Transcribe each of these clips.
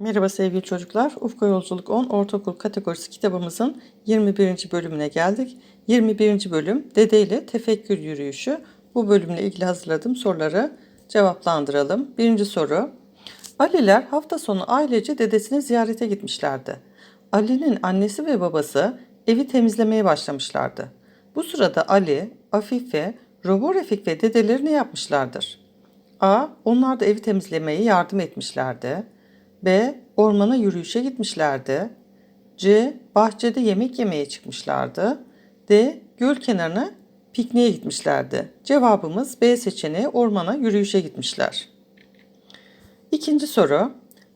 Merhaba sevgili çocuklar. Ufka Yolculuk 10 Ortaokul kategorisi kitabımızın 21. bölümüne geldik. 21. bölüm Dede ile Tefekkür Yürüyüşü. Bu bölümle ilgili hazırladığım soruları cevaplandıralım. Birinci soru. Aliler hafta sonu ailece dedesini ziyarete gitmişlerdi. Ali'nin annesi ve babası evi temizlemeye başlamışlardı. Bu sırada Ali, Afife, Robo Refik ve dedeleri ne yapmışlardır? A. Onlar da evi temizlemeye yardım etmişlerdi. B. Ormana yürüyüşe gitmişlerdi. C. Bahçede yemek yemeye çıkmışlardı. D. Göl kenarına pikniğe gitmişlerdi. Cevabımız B seçeneği ormana yürüyüşe gitmişler. İkinci soru.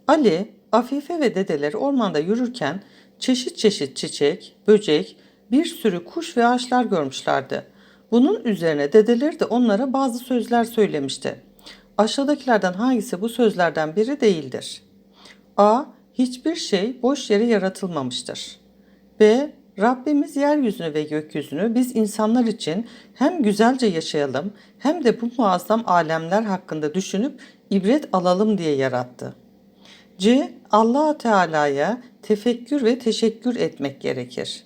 Ali, Afife ve dedeleri ormanda yürürken çeşit çeşit çiçek, böcek, bir sürü kuş ve ağaçlar görmüşlerdi. Bunun üzerine dedeleri de onlara bazı sözler söylemişti. Aşağıdakilerden hangisi bu sözlerden biri değildir? A. Hiçbir şey boş yere yaratılmamıştır. B. Rabbimiz yeryüzünü ve gökyüzünü biz insanlar için hem güzelce yaşayalım hem de bu muazzam alemler hakkında düşünüp ibret alalım diye yarattı. C. allah Teala'ya tefekkür ve teşekkür etmek gerekir.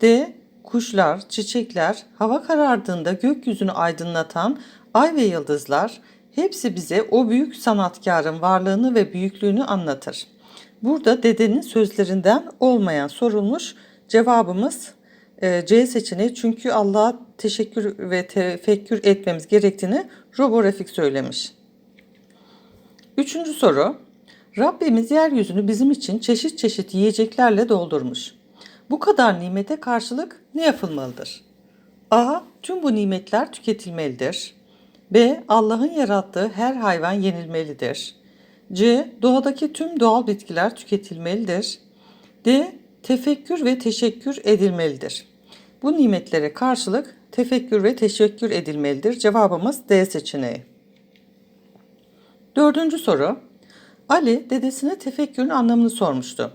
D. Kuşlar, çiçekler, hava karardığında gökyüzünü aydınlatan ay ve yıldızlar hepsi bize o büyük sanatkarın varlığını ve büyüklüğünü anlatır. Burada dedenin sözlerinden olmayan sorulmuş cevabımız e, C seçeneği çünkü Allah'a teşekkür ve tefekkür etmemiz gerektiğini Robo Refik söylemiş. Üçüncü soru. Rabbimiz yeryüzünü bizim için çeşit çeşit yiyeceklerle doldurmuş. Bu kadar nimete karşılık ne yapılmalıdır? A. Tüm bu nimetler tüketilmelidir. B. Allah'ın yarattığı her hayvan yenilmelidir. C. Doğadaki tüm doğal bitkiler tüketilmelidir. D. Tefekkür ve teşekkür edilmelidir. Bu nimetlere karşılık tefekkür ve teşekkür edilmelidir. Cevabımız D seçeneği. Dördüncü soru. Ali dedesine tefekkürün anlamını sormuştu.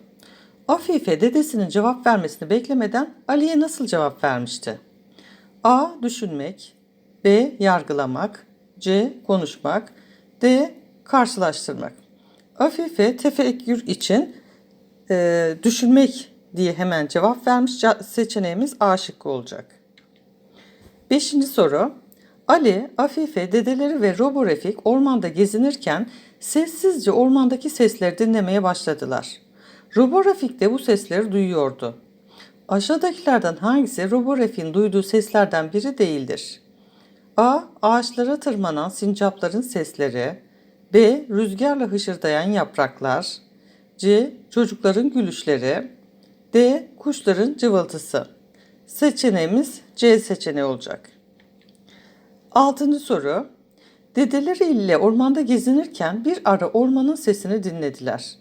Afife dedesinin cevap vermesini beklemeden Ali'ye nasıl cevap vermişti? A. Düşünmek B. Yargılamak C. Konuşmak D. Karşılaştırmak Afife tefekkür için e, düşünmek diye hemen cevap vermiş. Seçeneğimiz A şıkkı olacak. Beşinci soru. Ali, Afife, dedeleri ve Robo Refik ormanda gezinirken sessizce ormandaki sesleri dinlemeye başladılar. Robo Refik de bu sesleri duyuyordu. Aşağıdakilerden hangisi Robo Refik'in duyduğu seslerden biri değildir? A. Ağaçlara tırmanan sincapların sesleri B. Rüzgarla hışırdayan yapraklar C. Çocukların gülüşleri D. Kuşların cıvıltısı Seçeneğimiz C seçeneği olacak. Altıncı soru. Dedeleri ile ormanda gezinirken bir ara ormanın sesini dinlediler.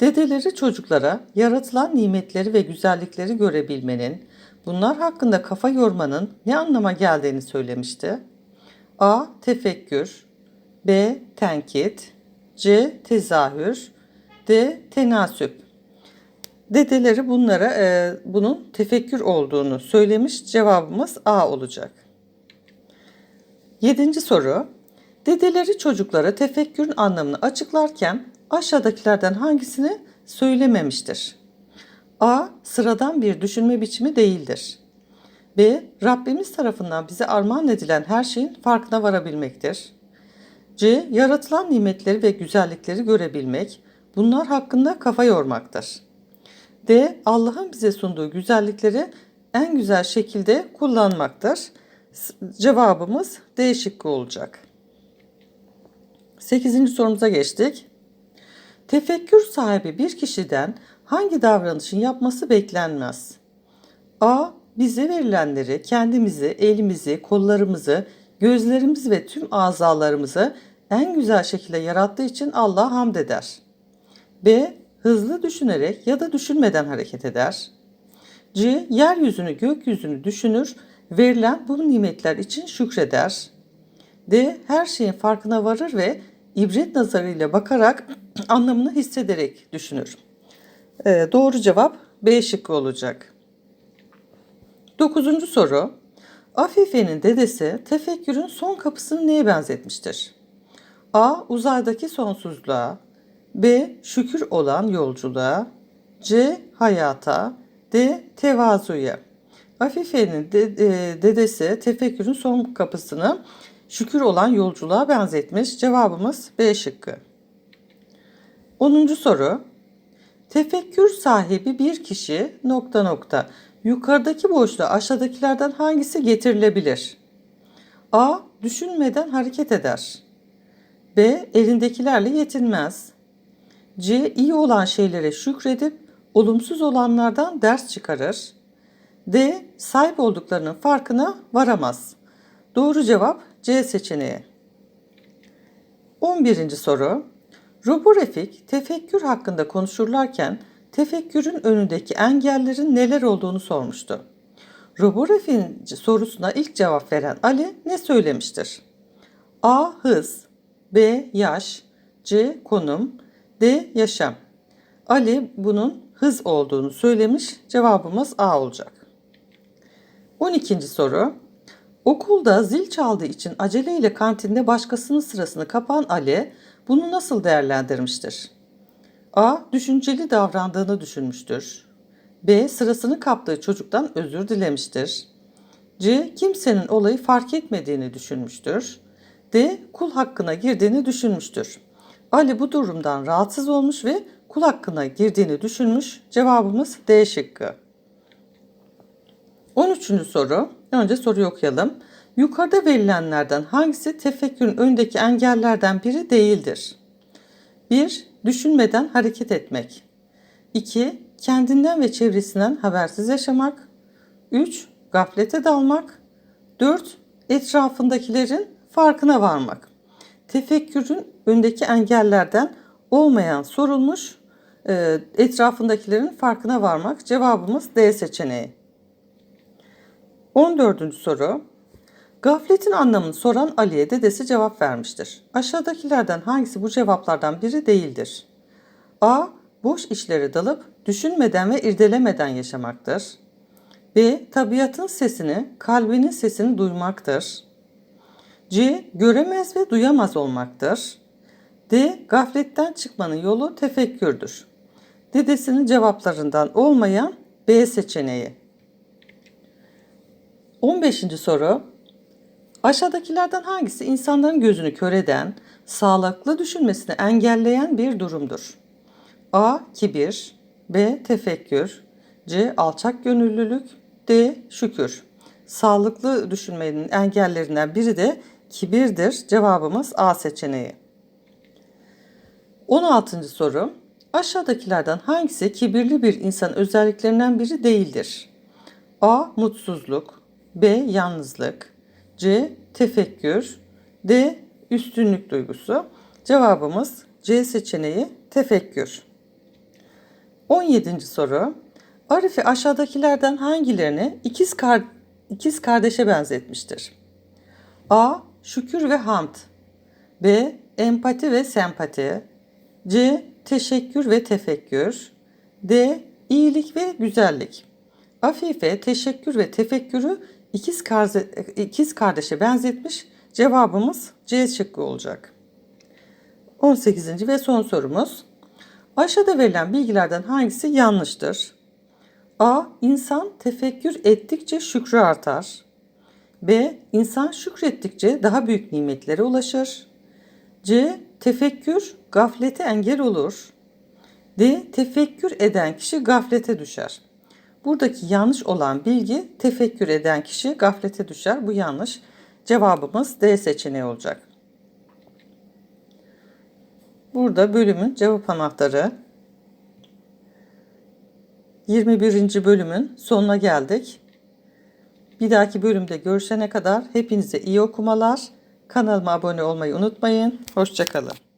Dedeleri çocuklara yaratılan nimetleri ve güzellikleri görebilmenin, bunlar hakkında kafa yormanın ne anlama geldiğini söylemişti. A. Tefekkür B. Tenkit C. Tezahür D. Tenasüp Dedeleri bunlara e, bunun tefekkür olduğunu söylemiş. Cevabımız A olacak. Yedinci soru. Dedeleri çocuklara tefekkürün anlamını açıklarken aşağıdakilerden hangisini söylememiştir? A. Sıradan bir düşünme biçimi değildir. B. Rabbimiz tarafından bize armağan edilen her şeyin farkına varabilmektir. C. Yaratılan nimetleri ve güzellikleri görebilmek, bunlar hakkında kafa yormaktır. D. Allah'ın bize sunduğu güzellikleri en güzel şekilde kullanmaktır. Cevabımız D şıkkı olacak. 8. sorumuza geçtik. Tefekkür sahibi bir kişiden hangi davranışın yapması beklenmez? A. Bize verilenleri, kendimizi, elimizi, kollarımızı, gözlerimizi ve tüm azalarımızı en güzel şekilde yarattığı için Allah'a hamd eder. B. Hızlı düşünerek ya da düşünmeden hareket eder. C. Yeryüzünü, gökyüzünü düşünür, verilen bu nimetler için şükreder. D. Her şeyin farkına varır ve ibret nazarıyla bakarak anlamını hissederek düşünür. Ee, doğru cevap B şıkkı olacak. Dokuzuncu soru. Afife'nin dedesi tefekkürün son kapısını neye benzetmiştir? A. Uzaydaki sonsuzluğa B. Şükür olan yolculuğa. C. Hayata. D. Tevazuya. Afife'nin de- e, dedesi tefekkürün son kapısını şükür olan yolculuğa benzetmiş. Cevabımız B şıkkı. 10. soru. Tefekkür sahibi bir kişi nokta nokta yukarıdaki boşluğa aşağıdakilerden hangisi getirilebilir? A. Düşünmeden hareket eder. B. Elindekilerle yetinmez. C. iyi olan şeylere şükredip olumsuz olanlardan ders çıkarır. D. Sahip olduklarının farkına varamaz. Doğru cevap C seçeneği. 11. soru. Robo Refik tefekkür hakkında konuşurlarken tefekkürün önündeki engellerin neler olduğunu sormuştu. Refik'in sorusuna ilk cevap veren Ali ne söylemiştir? A. Hız B. Yaş C. Konum D. Yaşam Ali bunun hız olduğunu söylemiş. Cevabımız A olacak. 12. soru. Okulda zil çaldığı için aceleyle kantinde başkasının sırasını kapan Ali bunu nasıl değerlendirmiştir? A. Düşünceli davrandığını düşünmüştür. B. Sırasını kaptığı çocuktan özür dilemiştir. C. Kimsenin olayı fark etmediğini düşünmüştür. D. Kul hakkına girdiğini düşünmüştür. Ali bu durumdan rahatsız olmuş ve kul hakkına girdiğini düşünmüş. Cevabımız D şıkkı. 13. soru. Önce soruyu okuyalım. Yukarıda verilenlerden hangisi tefekkürün önündeki engellerden biri değildir? 1. Düşünmeden hareket etmek. 2. Kendinden ve çevresinden habersiz yaşamak. 3. Gaflete dalmak. 4. Etrafındakilerin farkına varmak. Tefekkürün önündeki engellerden olmayan sorulmuş etrafındakilerin farkına varmak. Cevabımız D seçeneği. 14. soru. Gafletin anlamını soran Ali'ye dedesi cevap vermiştir. Aşağıdakilerden hangisi bu cevaplardan biri değildir? A. Boş işlere dalıp düşünmeden ve irdelemeden yaşamaktır. B. Tabiatın sesini, kalbinin sesini duymaktır. C. Göremez ve duyamaz olmaktır. D. Gafletten çıkmanın yolu tefekkürdür. Dedesinin cevaplarından olmayan B seçeneği. 15. soru. Aşağıdakilerden hangisi insanların gözünü kör eden, sağlıklı düşünmesini engelleyen bir durumdur? A. Kibir B. Tefekkür C. Alçak gönüllülük D. Şükür Sağlıklı düşünmenin engellerinden biri de kibirdir. Cevabımız A seçeneği. 16. soru. Aşağıdakilerden hangisi kibirli bir insan özelliklerinden biri değildir? A. Mutsuzluk B. Yalnızlık C. Tefekkür D. Üstünlük duygusu. Cevabımız C seçeneği tefekkür. 17. soru. Arife aşağıdakilerden hangilerini ikiz, kar ikiz kardeşe benzetmiştir? A. Şükür ve hamd B. Empati ve sempati C. Teşekkür ve tefekkür D. İyilik ve güzellik Afife teşekkür ve tefekkürü ikiz, karze, ikiz kardeşe benzetmiş. Cevabımız C şıkkı olacak. 18. ve son sorumuz. Aşağıda verilen bilgilerden hangisi yanlıştır? A. İnsan tefekkür ettikçe şükrü artar. B. İnsan şükrettikçe daha büyük nimetlere ulaşır. C. Tefekkür gaflete engel olur. D. Tefekkür eden kişi gaflete düşer. Buradaki yanlış olan bilgi tefekkür eden kişi gaflete düşer. Bu yanlış. Cevabımız D seçeneği olacak. Burada bölümün cevap anahtarı 21. bölümün sonuna geldik. Bir dahaki bölümde görüşene kadar hepinize iyi okumalar. Kanalıma abone olmayı unutmayın. Hoşçakalın.